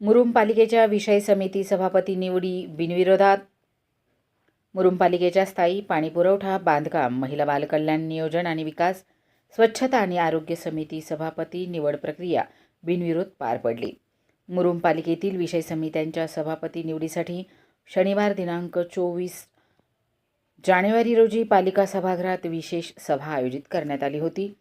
मुरुम पालिकेच्या विषय समिती सभापती निवडी बिनविरोधात. मुरुम पालिकेच्या स्थायी पाणीपुरवठा बांधकाम महिला बालकल्याण नियोजन आणि विकास स्वच्छता आणि आरोग्य समिती सभापती निवड प्रक्रिया बिनविरोध पार पडली. मुरुम पालिकेतील विषय समित्यांच्या सभापती निवडीसाठी शनिवार दिनांक चोवीस जानेवारी रोजी पालिका सभागृहात विशेष सभा आयोजित करण्यात आली होती.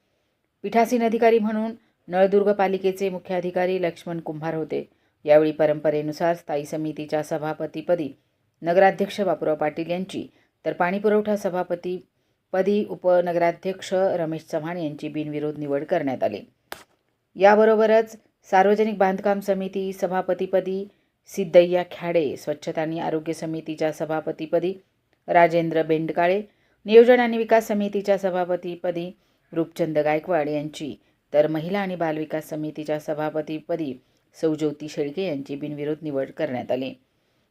पीठासीन अधिकारी म्हणून नळदुर्ग पालिकेचे मुख्य अधिकारी लक्ष्मण कुंभार होते. यावेळी परंपरेनुसार स्थायी समितीच्या सभापतीपदी नगराध्यक्ष बापूराव पाटील यांची तर पाणीपुरवठा सभापतीपदी उपनगराध्यक्ष रमेश चव्हाण यांची बिनविरोध निवड करण्यात आली. याबरोबरच सार्वजनिक बांधकाम समिती सभापतीपदी सिद्धय्या ख्याडे स्वच्छता आणि आरोग्य समितीच्या सभापतीपदी राजेंद्र बेंडकाळे नियोजन आणि विकास समितीच्या सभापतीपदी रूपचंद गायकवाड यांची तर महिला आणि बालविकास समितीच्या सभापतीपदी सौज्योती शेळके यांची बिनविरोध निवड करण्यात आली.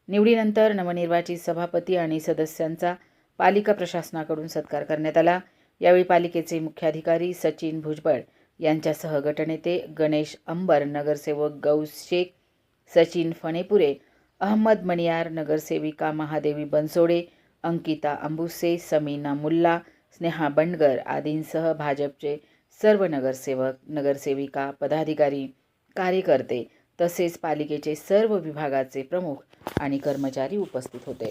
निवडीनंतर नवनिर्वाचित सभापती आणि सदस्यांचा पालिका प्रशासनाकडून सत्कार करण्यात आला. यावेळी पालिकेचे मुख्याधिकारी सचिन भुजबळ यांच्यासह गटनेते गणेश अंबर नगरसेवक गौस शेख सचिन फणेपुरे अहमद मणियार नगरसेविका महादेवी बनसोडे अंकिता अंबुसे समीना मुल्ला स्नेहा बंडगर आदींसह भाजपचे सर्व नगरसेवक नगरसेविका पदाधिकारी कार्यकर्ते तसेच पालिकेचे सर्व विभागाचे प्रमुख आणि कर्मचारी उपस्थित होते.